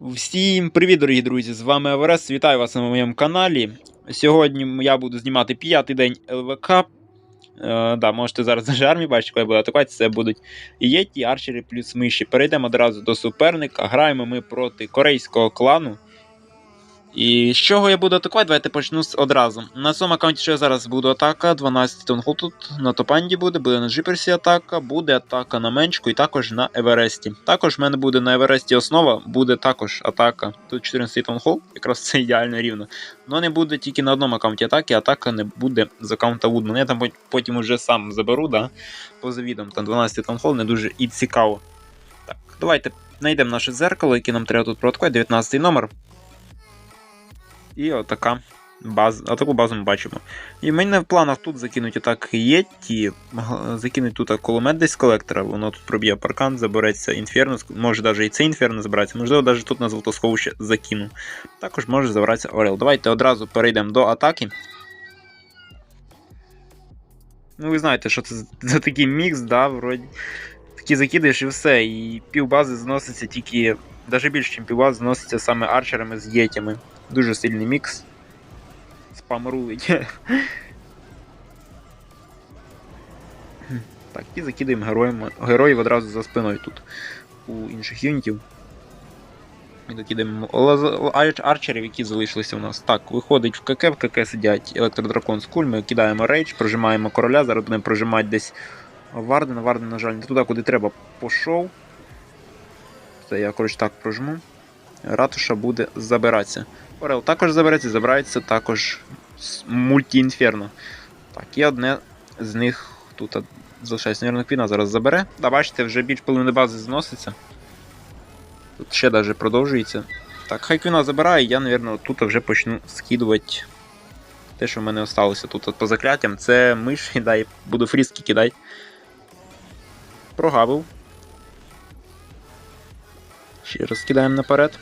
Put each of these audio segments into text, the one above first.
Всім привіт, дорогі друзі! З вами Еверест. Вітаю вас на моєму каналі. Сьогодні я буду знімати п'ятий день ЛВК. Е, да, можете зараз на армії бачити, коли я буду атакувати, це будуть єті, арчери плюс миші. Перейдемо одразу до суперника. Граємо ми проти корейського клану. І з чого я буду атакувати? Давайте почну з одразу. На цьому аккаунті, що я зараз буду атака, 12 тонхол тут на топанді буде, буде на Джиперсі атака, буде атака на Менчку і також на Евересті. Також в мене буде на Евересті основа, буде також атака. Тут 14 тонхол, якраз це ідеально рівно. Но не буде тільки на одному аккаунті атаки, атака не буде з аккаунта Вудман. Я там потім уже сам заберу, да, по завідом. Там 12 тонхол, не дуже і цікаво. Так, давайте знайдемо наше зеркало, яке нам треба тут проткувати, 19 номер. І отака база, отаку базу ми бачимо. І в мене в планах тут закинуть отак Єтті, закинуть тут кулемет десь колектора, воно тут проб'є паркан, забереться інферно, може навіть і це інферно забереться, можливо, навіть тут на золотосховище закину. Також може забратися Орел. Давайте одразу перейдемо до атаки. Ну, ви знаєте, що це за такий мікс, да, вроді. Такі закидаєш і все, і півбази зноситься тільки, навіть більше, ніж півбази зноситься саме арчерами з єтями. Дуже сильний мікс. Спам рулить. так, і закидаємо героям, героїв одразу за спиною тут у інших юнітів. І докидаємо арчерів, які залишилися у нас. Так, виходить в КК, в КК сидять електродракон з куль, ми кидаємо рейдж, прожимаємо короля, зараз будемо прожимати десь Вардена. Варден, на жаль, не туди, куди треба, пішов. Це я, коротше, так прожму. Ратуша буде забиратися. Орел також забереться, забирається також мульті-інферно. Так, і одне з них тут залишається, мабуть, Квіна зараз забере. Да, бачите, вже більш половини бази зноситься. Тут ще навіть продовжується. Так, хай Квіна забирає, я, мабуть, тут вже почну скидувати те, що в мене осталося тут по закляттям. Це миш, дай, буду фрізки кидати. Прогавив. Ще раз кидаємо наперед.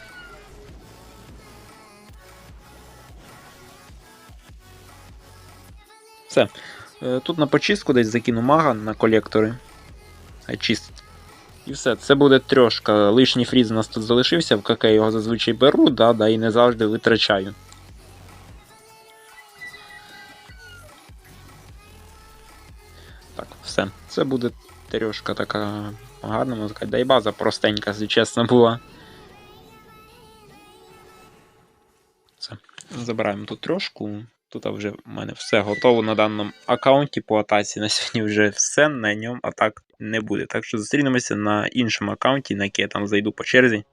Все. Е, Тут на почистку десь закину мага на колектори. Хай. І все, це буде трьошка. Лишній фріз у нас тут залишився, в КК його зазвичай беру, да, да, і не завжди витрачаю. Так, все. Це буде трьошка така гарна, сказати. Да і база простенька, якщо чесно була. Все. Забираємо тут трошку. Тут вже в мене все готово на даному аккаунті по атаці. На сьогодні вже все, на ньому атак не буде. Так що зустрінемося на іншому аккаунті, на який я там зайду по черзі.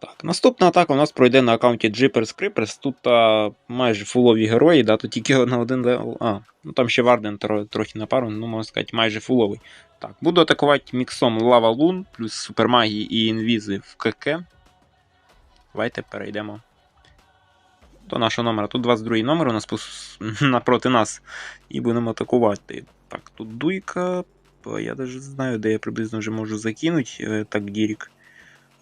Так, наступна атака у нас пройде на аккаунті Jeepers Creepers. Тут а, майже фулові герої, да, тут тільки на один левел. А, ну там ще Варден тро, трохи на пару, ну можна сказати, майже фуловий. Так, буду атакувати міксом Лава Лун плюс супермагії і інвізи в КК. Давайте перейдемо до нашого номера. Тут 22 номер у нас напроти нас. І будемо атакувати. Так, тут дуйка. Я навіть знаю, де я приблизно вже можу закинути. Е, Так, Дірік.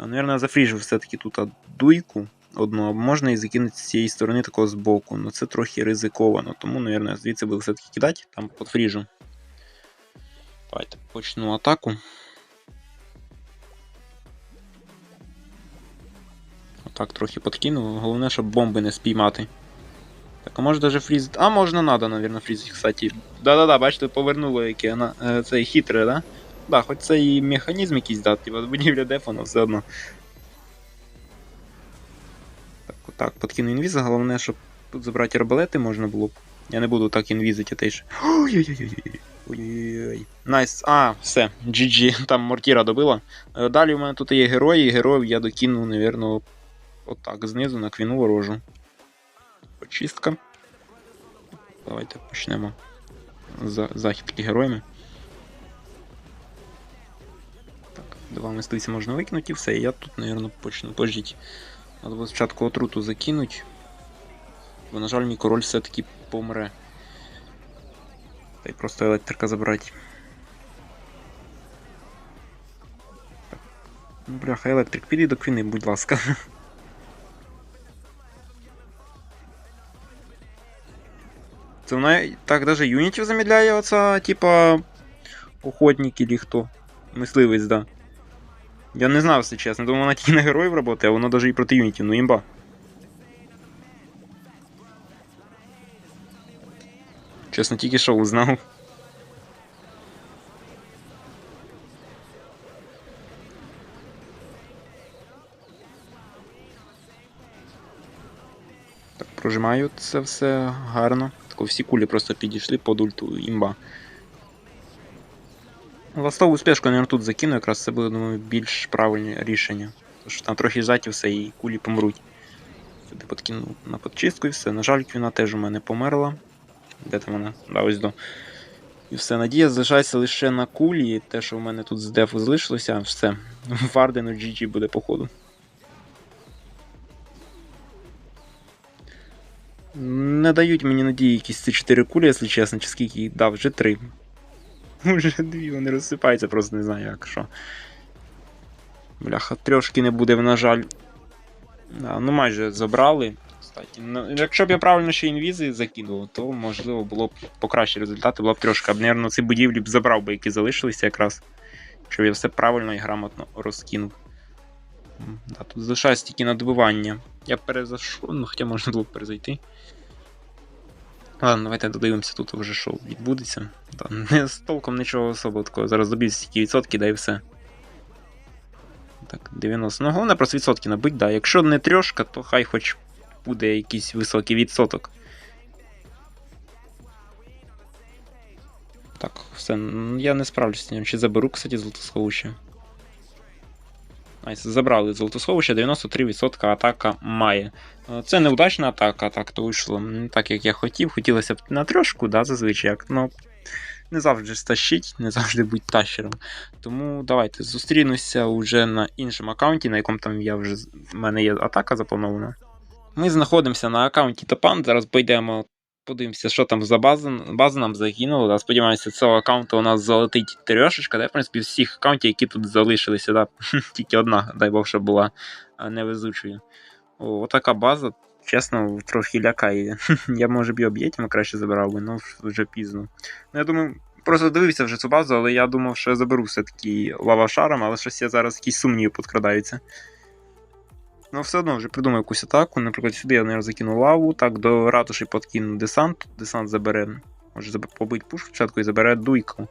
Наверное, зафріжу все-таки тут дуйку одну, можна і закинути з цієї сторони такого збоку. Ну це трохи ризиковано, тому, наверное, звідси буду все-таки кидати, там подфріжу. Давайте почну атаку. Отак трохи подкину. Головне, щоб бомби не спіймати. Так, а може даже фрізити. А, можна надо, наверное, фрізити, кстати. Да-да-да, бачите, повернуло яке вона. е, Це хитре, да? Да, хоч це і механізм якийсь да, типа будівля але все одно. Так, отак, подкину інвіза, головне, щоб тут забрати арбалети можна було. Я не буду так інвізити, а те ж. Ой-ой-ой. Ой-ой-ой. Найс. А, все, GG, там мортіра добила. Е, Далі у мене тут є герої, і героїв я докину, напевно, отак, знизу на квіну ворожу. Очистка. Давайте почнемо за західки героями. Так, два мисливця можна викинути і все. І я тут, напевно, почну пожіть. Треба спочатку отруту закинуть. Бо, на жаль, мій король все-таки помре. Та й просто електрика забрати. Так. Ну, бляха, електрик, піди до квіни, будь ласка. Це вона так даже юнітів замедляє оця, типа, охотник или хто. Мисливець, да. Я не знав, якщо чесно. Думав, вона тільки на героїв працює, а воно навіть і проти юнітів, ну імба. Чесно, тільки що узнав. Так, прожимаю це все гарно. Тако всі кулі просто підійшли під ульту, імба. Ластову спешку, наверное, тут закину, якраз це буде, думаю, більш правильне рішення. Що там трохи ззаді все і кулі помруть. Сюди подкину на подчистку і все. На жаль, квіна теж у мене померла. Де там вона? Да, ось до. І все, надія залишається лише на кулі. Те, що в мене тут з дефу залишилося, все. Вардену GG буде походу. Не дають мені надії якісь ці 4 кулі, якщо чесно, чи скільки їх дав, вже 3. Уже дві, вони розсипаються, просто не знаю як що. Бляха, трьошки не буде, на жаль. Да, ну майже забрали. Кстати, ну, якщо б я правильно ще інвізи закидував, то можливо було б покращі результати, була б трьошка. Б, наверно, ці будівлі б забрав би, які залишилися якраз. Щоб я все правильно і грамотно розкинув. Да, тут залишається тільки на добивання. Я перезайшов, ну хоча можна було перезайти. Ладно, давайте додивимося тут вже що відбудеться. Да, не з толком нічого особого такого. Зараз доб'ють стільки відсотки, да і все. Так, 90. Ну, головне просто відсотки набить, да. Якщо не трьошка, то хай хоч буде якийсь високий відсоток. Так, все, я не справлюся з ним. Чи заберу, кстати, золотосховище. Найс, забрали золотосховище, 93% атака має. Е, Це неудачна атака, так то вийшло не так, як я хотів. Хотілося б на трьошку, да, зазвичай, як, ну, не завжди ж тащить, не завжди будь тащером. Тому давайте зустрінуся вже на іншому аккаунті, на якому там я вже в мене є атака запланована. Ми знаходимося на аккаунті Топан. Зараз пойдемо, подивимося, що там за база. База нам загинула. Да. Сподіваємося, цього аккаунту у нас залетить трьошечка, да, в принципі, всіх аккаунтів, які тут залишилися, да. тільки одна, дай Бог, що була невезучою. Отака база. Чесно, трохи лякає. Я може б і об'єктами краще забирав би, але вже пізно. Ну, я думаю, просто дивився вже цю базу, але я думав, що я заберу все-таки лавашаром, але щось я зараз якісь сумніви підкрадаються. Ну, все одно вже придумав якусь атаку. Наприклад, сюди я, наверное, закину лаву, так, до ратуші подкину десант. Десант забере, може побить пушку спочатку і забере дуйку.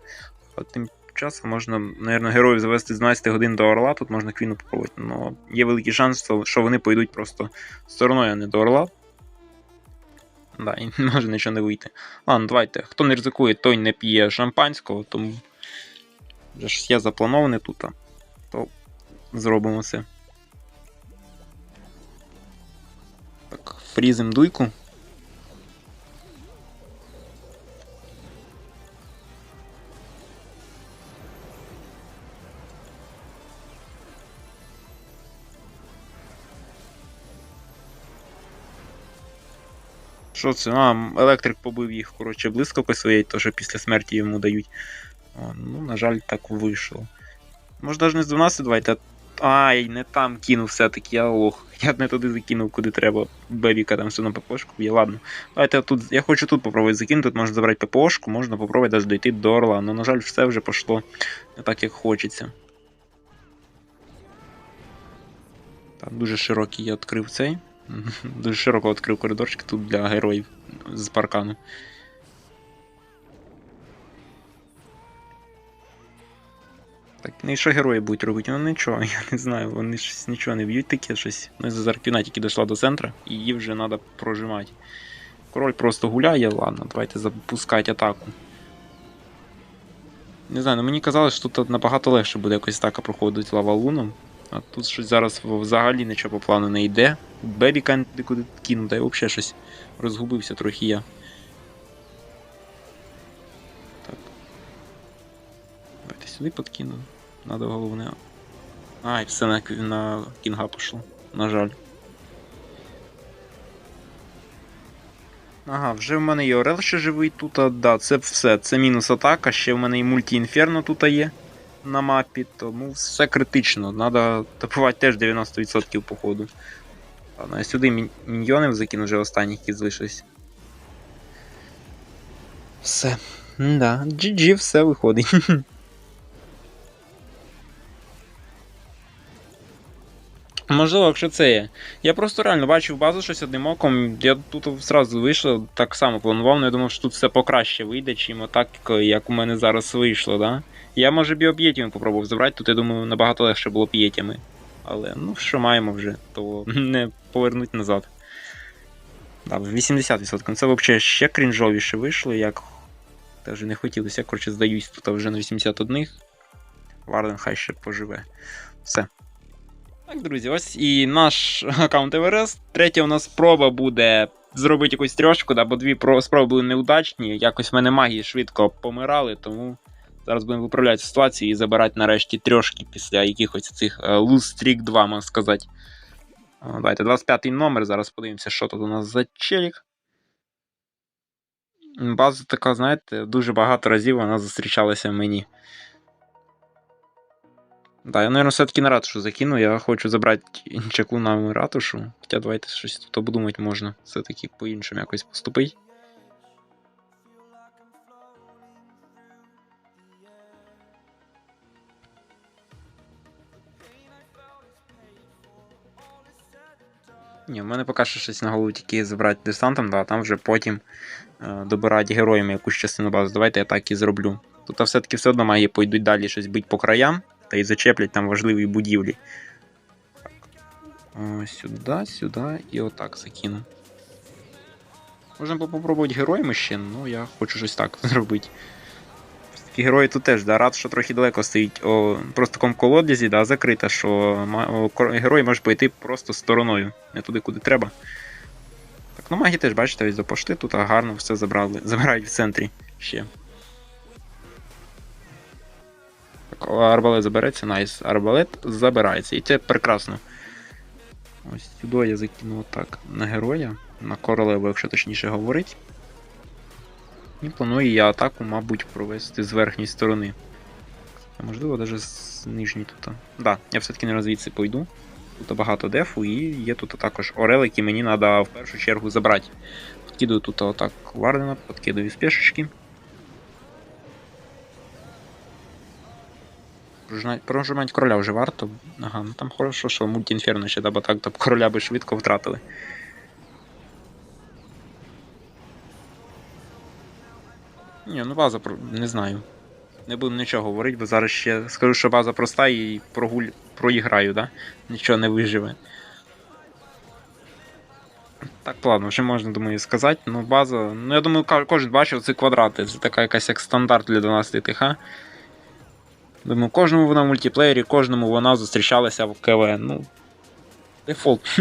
А тим часом можна, наверное, героїв завести з 12 годин до Орла, тут можна квіну попробувати. Но є великий шанс, що- вони пойдуть просто стороною, а не до Орла. Да, і може нічого не вийти. Ладно, давайте. Хто не ризикує, той не п'є шампанського, тому вже ж є заплановане тут, то зробимо це. Так, дуйку. Що це? А, електрик побив їх, коротше, блискавкою своєю, то що після смерті йому дають. О, ну, на жаль, так вийшло. Може, навіть не з 12 давайте. Ай, не там кинув все-таки, я лох. Я не туди закинув, куди треба. Бебіка там все на ППшку є, ладно. Давайте тут. Я хочу тут попробувати закинути, тут можна забрати ППшку, можна попробувати навіть дойти до Орла. Ну, на жаль, все вже пішло не так, як хочеться. Так, дуже широкий я відкрив цей. Дуже широко відкрив коридорчик тут для героїв з паркану. Так, ну і що герої будуть робити? Ну нічого, я не знаю, вони ж нічого не б'ють таке щось. Ну, за Заркіна тільки дійшла до центра, і її вже треба прожимати. Король просто гуляє, ладно, давайте запускати атаку. Не знаю, ну мені казалось, що тут набагато легше буде якось атака проходити лавалуном. А тут щось зараз взагалі нічого по плану не йде. Бебіка куди й взагалі щось розгубився трохи я. Сюди подкину. Надо головне. Ай, все на, на кінга пішло. На жаль. Ага, вже в мене є Орел ще живий тут, а, да, це все. Це мінус атака, ще в мене і мульті-інферно тут є на мапі, тому все критично. Надо топувати теж 90% походу. Ладно, я сюди мін- міньйонів закину вже останніх, які залишились. Все. Да, GG, все виходить. Можливо, якщо це є. Я просто реально бачив базу щось одним оком. Я тут зразу вийшов, так само планував, але я думав, що тут все покраще вийде, чим отак, як у мене зараз вийшло, да? Я, може, біоп'єтями попробував забрати, тут я думаю, набагато легше було п'єтями. Але ну що маємо вже, то не повернуть назад. Да, 80%. Ну, Це взагалі ще крінжовіше вийшло, як. Теж не хотілося, я коротше здаюсь тут вже на 81. Варден хай ще поживе. Все. Так, друзі, ось і наш аккаунт Everest. Третя у нас спроба буде зробити якусь трьошку, да, бо дві спроби були неудачні. Якось в мене магії швидко помирали, тому зараз будемо виправляти ситуацію і забирати нарешті трьошки після якихось цих е, Loose Streak 2, можна сказати. Давайте, 25-й номер. Зараз подивимося, що тут у нас за челік. База така, знаєте, дуже багато разів вона зустрічалася мені. Да, я, наверное, все-таки на ратушу закину. Я хочу забрати чеклу на ратушу. Хоча давайте щось тут обдумати можна. Все-таки по-іншому якось поступити. Ні, в мене поки що щось на голову тільки забрати десантом, да, там вже потім е, добирати героями якусь частину бази. Давайте я так і зроблю. Тут все-таки все одно магії пойдуть далі щось бить по краям та й зачеплять там важливі будівлі. Так. Сюди, сюди і отак закину. Можна було попробувати героями ще, ну я хочу щось так зробити. Такі герої тут теж, да, рад, що трохи далеко стоїть. О, просто в такому колодязі, да, закрита, що герой може пойти просто стороною, не туди, куди треба. Так, ну маги теж, бачите, ось до пошти тут а гарно все забрали. Забирають в центрі ще. Арбалет забереться, найс. Арбалет забирається. І це прекрасно. Ось сюди я закину отак на героя, на королеву, якщо точніше говорити. І планую я атаку, мабуть, провести з верхньої сторони. А можливо, навіть з нижньої тут. Да, я все-таки не звідси пойду. Тут багато дефу і є тут також орел, який мені треба в першу чергу забрати. Подкидаю тут отак Вардена, подкидаю з пішечки. Прожимати, короля вже варто. Ага, ну там хорошо, що мультінферно ще даба так, то короля би швидко втратили. Ні, ну база не знаю. Не буду нічого говорити, бо зараз ще скажу, що база проста і прогуль... проіграю, да? Нічого не виживе. Так, ладно, вже можна, думаю, сказати. Ну, база. Ну, я думаю, кожен бачив ці квадрати. Це така якась як стандарт для 12 ТХ. Думаю, кожному вона в мультиплеєрі, кожному вона зустрічалася в КВ. Ну. Дефолт.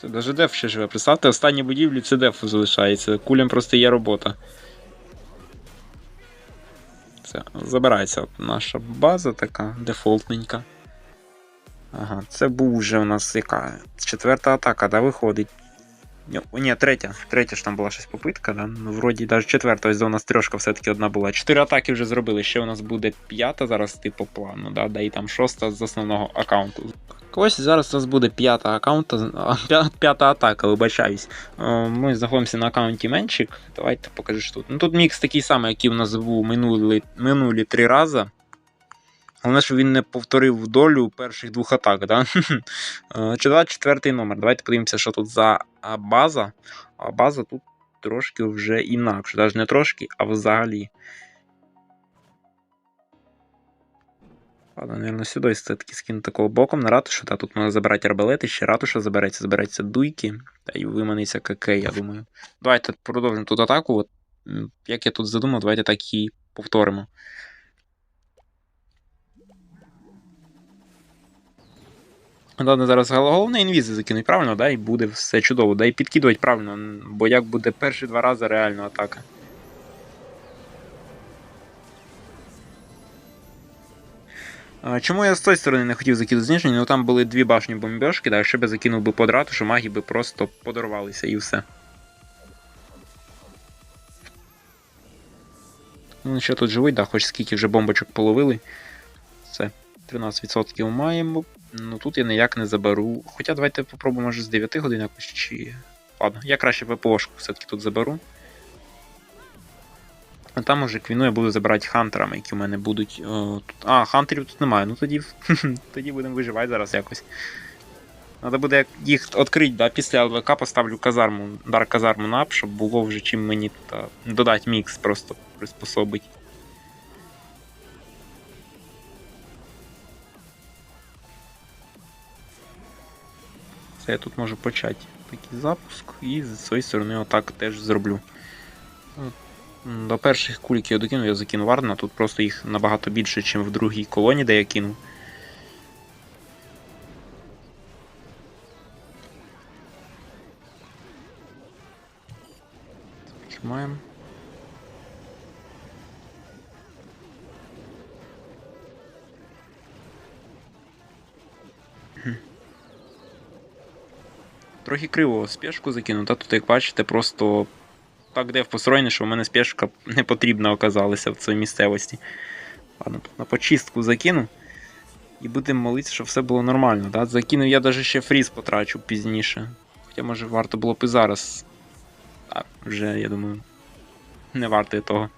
Це навіть деф ще живе. Представте, останні будівлі це деф залишається. Кулям просто є робота. Це забирається наша база така дефолтненька. Ага, це був вже у нас яка? Четверта атака, да, виходить. Ні, третя. Третя ж там була щось попитка, да? Ну, вроді навіть четверта, ось до нас трьошка все-таки одна була. Чотири атаки вже зробили. Ще у нас буде п'ята зараз, типу, плану, да, да, і там шоста з основного аккаунту. Ось зараз у нас буде п'ята аккаунта, п'ята атака, вибачаюсь. Ми знаходимося на аккаунті Менчик. Давайте покажу що тут. Ну тут мікс такий самий, який у нас був минулі, минулі три рази. Головне, що він не повторив долю перших двох атак, да? Е, Чи 24 номер. Давайте подивимося, що тут за база. А база тут трошки вже інакше. Навіть не трошки, а взагалі. Ладно, наверное, сюди все-таки скину такого боком на ратушу. Та тут можна забирати арбалети, ще ратуша забереться, забереться дуйки. Та й виманиться КК, я думаю. Давайте продовжимо тут атаку. От, як я тут задумав, давайте так і повторимо. Ладно, зараз головне інвізи закинуть правильно, да, і буде все чудово. Да, і підкидувати правильно, бо як буде перші два рази реально атака. Чому я з тої сторони не хотів закидати зниження? Ну там були дві башні бомбьошки, да, якщо б закинув би подрату, що маги би просто подорвалися і все. Ну, ще тут живуть, да, хоч скільки вже бомбочок половили. Все, 13% маємо. Ну тут я ніяк не заберу. Хоча давайте попробуємо може з 9 годин якось чи. Ладно, я краще ВПОшку все-таки тут заберу. А там уже квіну я буду забирати хантерами, які в мене будуть. О, тут... А, хантерів тут немає. Ну тоді тоді будемо виживати зараз якось. Треба буде їх відкрити, да? після ЛВК поставлю казарму, дар казарму на ап, щоб було вже чим мені тут додати мікс, просто приспособить. Я тут можу почати такий запуск і з цієї сторони отак теж зроблю. До перших куль, я докинув, я закинув Вардена, тут просто їх набагато більше, ніж в другій колоні, де я кинув. Маємо. Трохи криво спешку закинув, та тут, як бачите, просто так де в построєнні, що в мене спешка не потрібна оказалася в цій місцевості. Ладно, на почистку закину. І будемо молитися, щоб все було нормально. Да? Закинув я навіть ще фріз потрачу пізніше. Хоча, може, варто було б і зараз. А, вже, я думаю, не варто і того.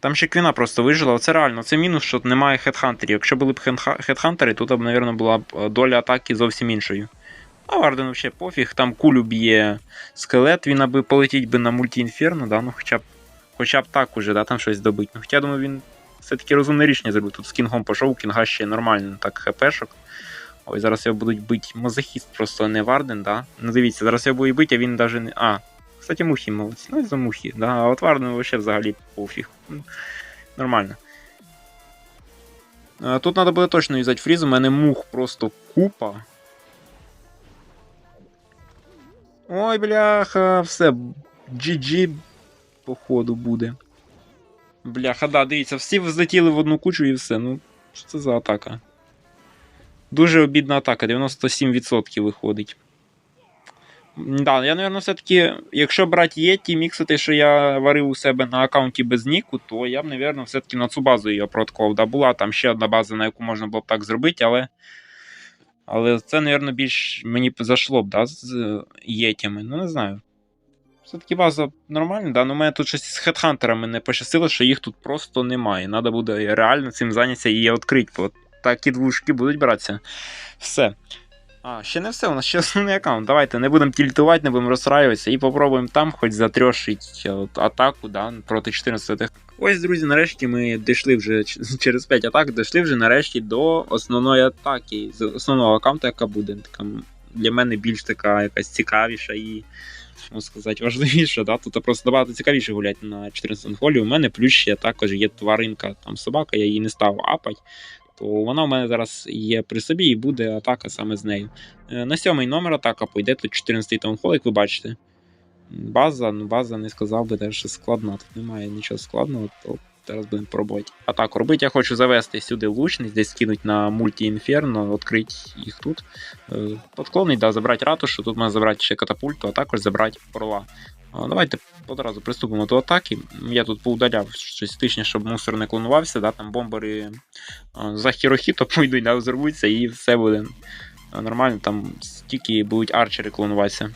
Там ще квіна просто вижила, оце реально, це мінус, що немає хедхантерів. Якщо були б хедхантери, тут, б, мабуть, була б е, доля атаки зовсім іншою. А Вардену взагалі пофіг, там кулю б'є скелет, він аби полетіть би на мультіінферно, да? ну хоча б хоча б так уже, да, там щось добить. Ну, хоча я думаю, він все-таки розумне рішення зробив. Тут з кінгом пішов, кінга ще нормально, так хпшок. Ой, зараз його будуть бити мазохіст, просто не Варден, да? Ну дивіться, зараз його будуть бити, а він навіть не. А, кстати, мухи молодці. Ну і за мухи, да. А от Вардену вообще взагалі пофіг. М, Нормально. Тут треба буде точно юзати фріз, у мене мух просто купа. Ой, бляха, все. GG, походу, буде. Бляха, да, дивіться, всі взлетіли в одну кучу і все. Ну, що це за атака? Дуже обідна атака, 97% виходить. Да, я, мабуть, все-таки, якщо брати Єті, міксити, що я варив у себе на аккаунті без Ніку, то я б, мабуть, все-таки на цю базу її опроткував. Да, була там ще одна база, на яку можна було б так зробити, але. Але це, мабуть, більш мені зайшло б, да, з е, єтями. Ну, не знаю. Все-таки база нормальна, да, але у мене тут щось з хедхантерами не пощастило, що їх тут просто немає. Треба буде реально цим зайнятися і відкрити, бо такі двушки будуть братися. Все. А, ще не все, у нас ще основний аккаунт. Давайте не будемо тільтувати, не будемо розстраюватися і попробуємо там хоч затрьошить от, атаку да, проти 14 тех. Ось, друзі, нарешті ми дійшли вже через 5 атак, дійшли вже нарешті до основної атаки, з основного аккаунту, яка буде така для мене більш така якась цікавіша і. Можна сказати, важливіше, да? тут просто набагато цікавіше гуляти на 14 холі. У мене плюс ще також є тваринка, там собака, я її не став апать, то вона у мене зараз є при собі і буде атака саме з нею. Е, На сьомий номер атака пойде, тут 14 таунхол, як ви бачите. База, ну база не сказав би, теж складна. Тут немає нічого складного, то зараз будемо пробувати. Атаку робити. Я хочу завести сюди лучність, десь кинуть на мульті-інферно, відкрити їх тут. Е, Подклонить, да, забрати ратушу, тут можна забрати ще катапульту, а також забрати орла. Давайте одразу приступимо до атаки. Я тут поудаляв щось тижня, щоб мусор не клонувався, да, там бомбери за хірохіто пойдуть, да, взорвуться і все буде нормально, там тільки будуть арчери клонуватися.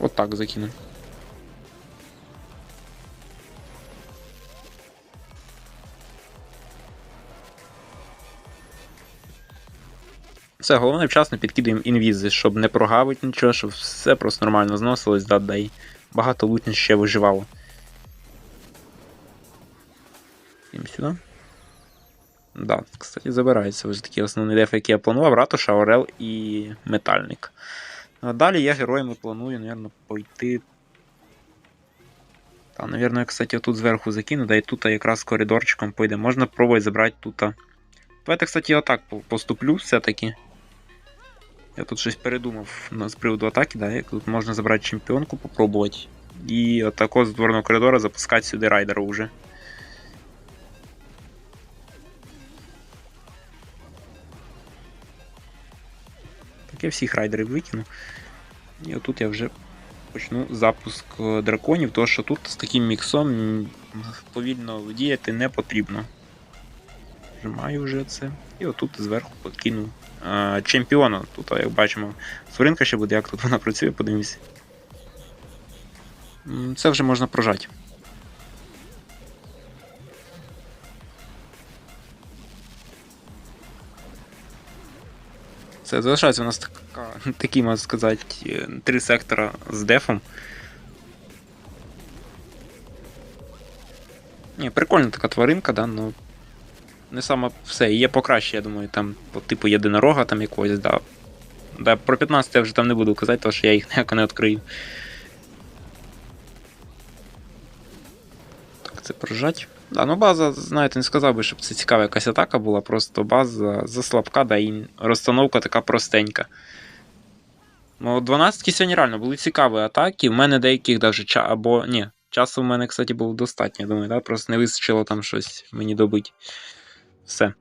От так закину. Все, головне вчасно підкидаємо інвізи, щоб не прогавити нічого, щоб все просто нормально зносилось, да, да і багато лутні ще виживало. Їм сюди. Да, кстати, забирається вже такі основні дефи, які я планував: Ратуша, Орел і Метальник. А далі я героями планую, мабуть, пойти. Та, мабуть, кстати, тут зверху закину, да і тут якраз коридорчиком пойде. Можна пробувати забрати тут. Давайте, кстати, я поступлю все-таки. Я тут щось передумав з приводу атаки, да, як тут можна забрати чемпіонку, попробувати. І отако з дворного коридора запускати сюди райдера вже. Так я всіх райдерів викину. І отут я вже почну запуск е, драконів, тому що тут з таким міксом повільно діяти не потрібно. Нажимаю вже це. І отут зверху покину е, чемпіона. Тут, як бачимо, Суринка ще буде, як тут вона працює, подивимось. Це вже можна прожати. Це залишається у нас така, такі, можна сказати, е, три сектора з дефом. Ні, прикольна така тваринка, да, ну. Не саме все, є покраще, я думаю, там, по типу єдинорога там якогось, да. Да, про 15 я вже там не буду казати, тому що я їх ніяко не відкрию. Так, це прожать. Да, ну база, знаєте, не сказав би, щоб це цікава якась атака була, просто база заслабка, да, і розстановка така простенька. Ну, 12 сьогодні реально були цікаві атаки. У мене деяких ча або. Ні, часу в мене, кстати, було достатньо, я думаю, да? просто не вистачило там щось мені добити. Все.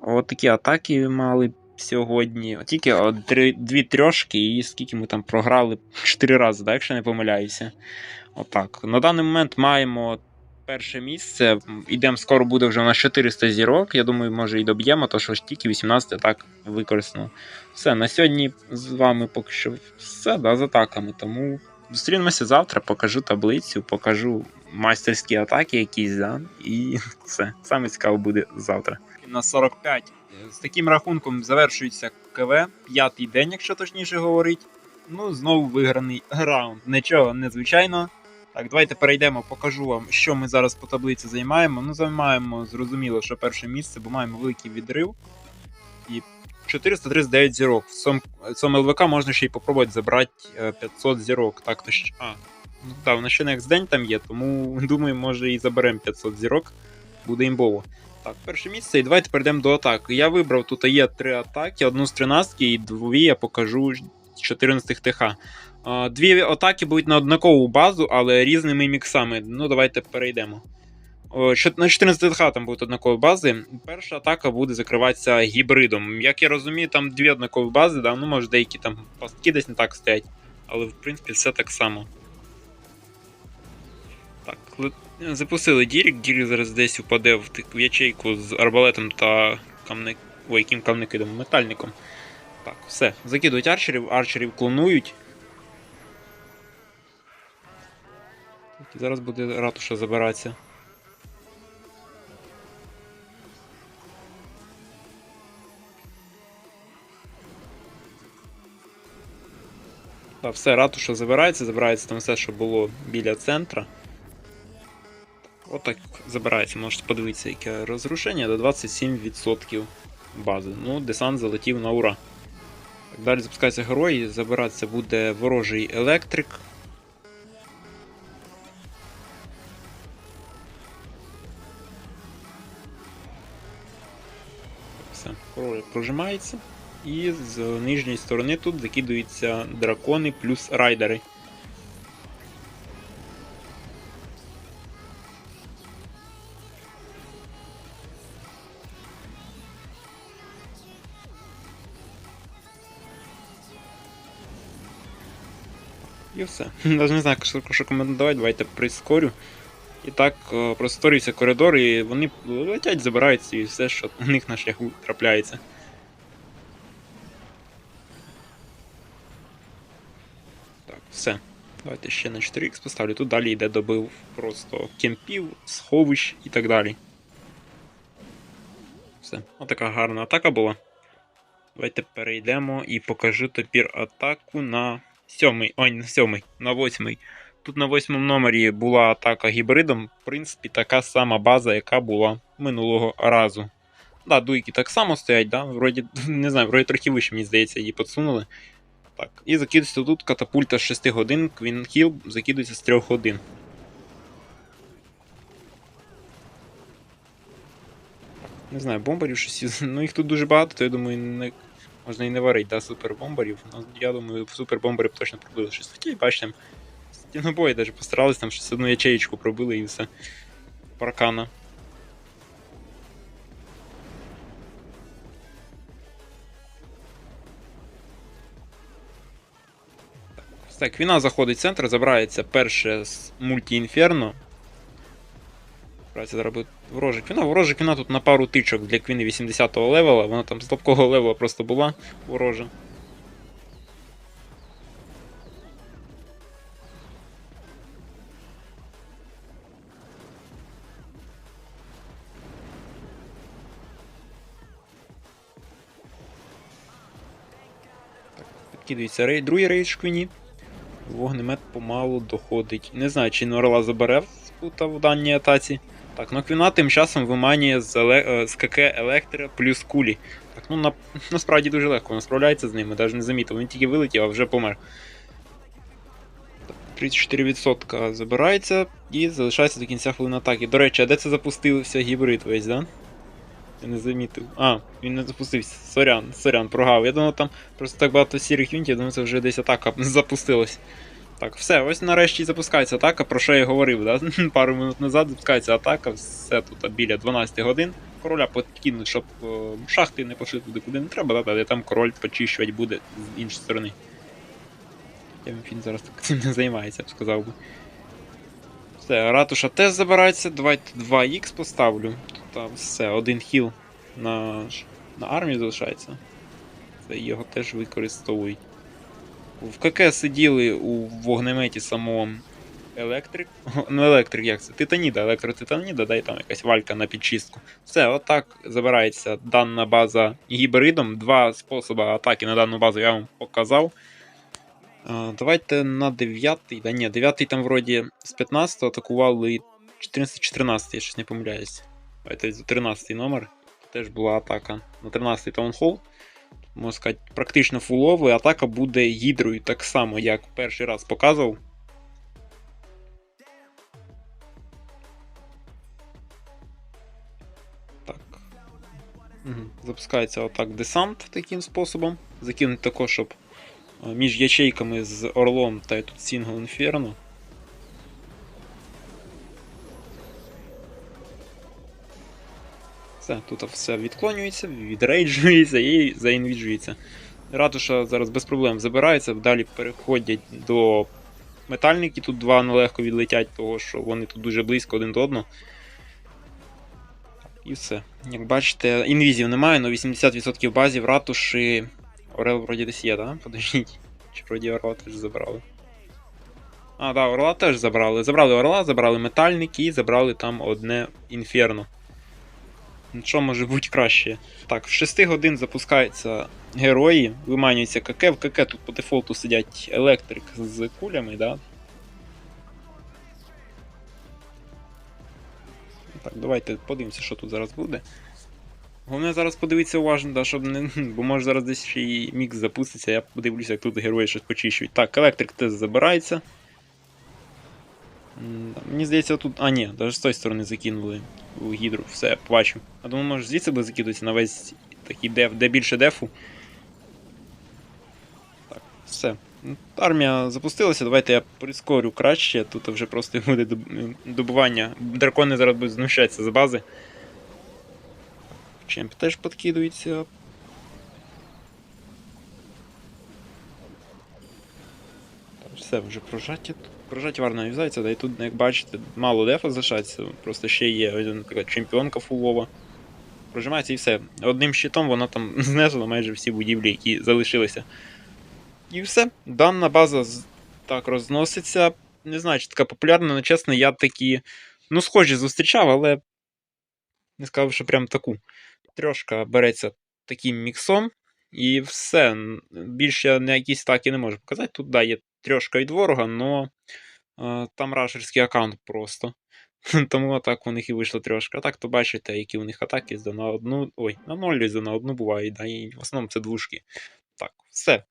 От такі атаки мали сьогодні. Тільки от, три, дві трьошки, і скільки ми там програли? Чотири рази, да, якщо не помиляюся. Отак. На даний момент маємо перше місце. Ідемо, скоро буде вже у нас 400 зірок. Я думаю, може і доб'ємо, то що ж тільки 18 атак використано. Все, на сьогодні з вами поки що все да, з атаками. Тому зустрінемося завтра, покажу таблицю, покажу майстерські атаки якісь, да, і все. Саме цікаво буде завтра. На 45. З таким рахунком завершується КВ, п'ятий день, якщо точніше говорить. Ну, знову виграний раунд. Нічого незвичайного. Так, давайте перейдемо, покажу вам, що ми зараз по таблиці займаємо. Ну, займаємо, зрозуміло, що перше місце, бо маємо великий відрив. І 439 зірок. В цьому, в цьому ЛВК можна ще й попробувати забрати е, 500 зірок. Так, то ще. А, ну так, вона ще не як день там є, тому думаю, може і заберемо 500 зірок. Буде імбово. Так, перше місце, і давайте перейдемо до атаки. Я вибрав, тут є три атаки, одну з 13 і дві я покажу з 14 ТХ. Дві атаки будуть на однакову базу, але різними міксами. Ну, давайте перейдемо. На 14 ТХ там будуть однакові бази. Перша атака буде закриватися гібридом. Як я розумію, там дві однакові бази, да? ну може деякі там пастки десь не так стоять, але в принципі все так само. Так, запустили Дірік, Дірік зараз десь упаде в, ячейку з арбалетом та камник. Ой, яким камникидом, метальником. Так, все. Закидують арчерів, арчерів клонують. Зараз буде ратуша забиратися. Так, все, ратуша забирається, забирається там все, що було біля центра. Отак забирається, можете подивитися, яке розрушення до 27% бази. Ну, десант залетів на ура. Так, далі запускається герой, забиратися буде ворожий електрик. Прожимається. І з нижньої сторони тут закидуються дракони плюс райдери. І все. Навіть не знаю, що, коментувати, давайте прискорю. І так е, просторюється коридор, і вони летять, забираються і все, що у них на шляху трапляється. Так, все. Давайте ще на 4х поставлю. Тут далі йде добив просто кемпів, сховищ і так далі. Все. Отака гарна атака була. Давайте перейдемо і покажу тепер атаку на сьомий. Ой, не сьомий, на восьмий. Тут на восьмому номері була атака гібридом. В принципі, така сама база, яка була минулого разу. Да, дуйки так само стоять, да? Вроді, не знаю, вроді трохи вище, мені здається, її підсунули. Так. І закидується тут катапульта з 6 годин, Квінхіл закидується з 3 годин. Не знаю, бомбарів щось. Ну їх тут дуже багато, то я думаю, не... можна і не варить, да, супербомбарів. Ну, я думаю, супербомбарів точно пробили щось. Хоча, бачите, стінобої навіть постарались, там щось одну ячеєчку пробили і все. Паркана. Так, війна заходить в центр, забирається перше з мульті-інферно. Зараз ворожа квіна. Ворожа квіна тут на пару тичок для квіни 80-го левела. Вона там з слабкого левела просто була ворожа. Так, підкидується другий рейдж квіні. Вогнемет помалу доходить. Не знаю, чи Норла забере тут в даній атаці. Так, ну Квіна тим часом виманює з, еле... е, з КК Електра плюс кулі. Так, ну на... насправді дуже легко вона справляється з ними, навіть не замітив. Він тільки вилетів, а вже помер. 34% забирається і залишається до кінця хвилин атаки. До речі, а де це запустився гібрид весь, да? Я не замітив. А, він не запустився. Сорян, сорян, прогав. Я думав, там просто так багато сірих юнітів, я думаю, це вже десь атака запустилась. Так, все, ось нарешті запускається атака, про що я говорив, да? пару минут назад запускається атака, все тут біля 12 годин. Короля подкинуть, щоб о, шахти не пішли туди, куди не треба, да? але там король почищувати буде з іншої сторони. Я він зараз так цим не займається, я б сказав би. Все, ратуша теж забирається, давайте 2х поставлю. Там все, один хіл на, на армію залишається. Це його теж використовують. В КК сиділи у вогнеметі самому електрик. Ну, електрик, як це? Титаніда, електротитаніда, да, і там якась валька на підчистку. Все, отак забирається дана база гібридом. Два способи атаки на дану базу я вам показав. Давайте на 9. Да ні, 9 там вроді з 15 атакували 14-14, я щось не помиляюсь. Давайте 13 номер. Теж була атака на 13 таунхол можна сказати, практично фуловий. Атака буде гідрою так само, як перший раз показував. Так. Угу. Запускається отак десант таким способом. Закинуть також, щоб е, між ячейками з Орлом та тут Сінгл Інферно. Все, тут все відклонюється, відрейджується і заінвіджується. Ратуша зараз без проблем забирається, далі переходять до метальників. Тут два нелегко відлетять, того що вони тут дуже близько один до одного. І все. Як бачите, інвізів немає, але 80% базів ратуші. Орел вроді десь є, так? Подождіть. Чи вроді Орла теж забрали? А, да, Орла теж забрали. Забрали Орла, забрали метальники і забрали там одне інферно. Що може бути краще? Так, в 6 годин запускаються герої, виманюється КК. В КК тут по дефолту сидять електрик з кулями, да? Так, давайте подивимося, що тут зараз буде. Головне зараз подивитися уважно, да, щоб не. Бо може зараз десь ще і мікс запуститься, я подивлюся, як тут герої щось почищують. Так, електрик теж забирається. Мені здається, тут. А, ні, навіть з тої сторони закинули у гідру. Все, бачу. А думаю, може звідси буде закидуватися на весь такий деф, де більше дефу. Так, все. Армія запустилася, давайте я прискорю краще. Тут вже просто буде добування. Дракони зараз будуть знущатися з бази. Чемп теж підкидується. Все, вже прожаття. Прожаття варно в'язається, да і тут, як бачите, мало дефа залишається, просто ще є наприклад, чемпіонка фулова. Прожимається і все. Одним щитом вона там знесла майже всі будівлі, які залишилися. І все. Дана база так розноситься. Не знаю, чи така популярна, але чесно, я такі. Ну, схожі зустрічав, але не сказав, що прям таку. Трьошка береться таким міксом, і все. Більше я на якісь таки не можу показати. Тут да, є трьошка від ворога, але там рашерський аккаунт просто. Тому атак у них і вийшла трьошка. А так то бачите, які у них атаки за на одну. Ой, на ноль за на одну бувають, да, і в основному це двушки. Так, все.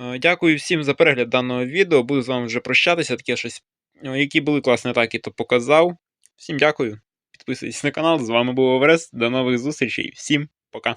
Е, Дякую всім за перегляд даного відео. Буду з вами вже прощатися. Таке щось, е, які були класні атаки, то показав. Всім дякую. Підписуйтесь на канал. З вами був Оверест. До нових зустрічей. Всім пока.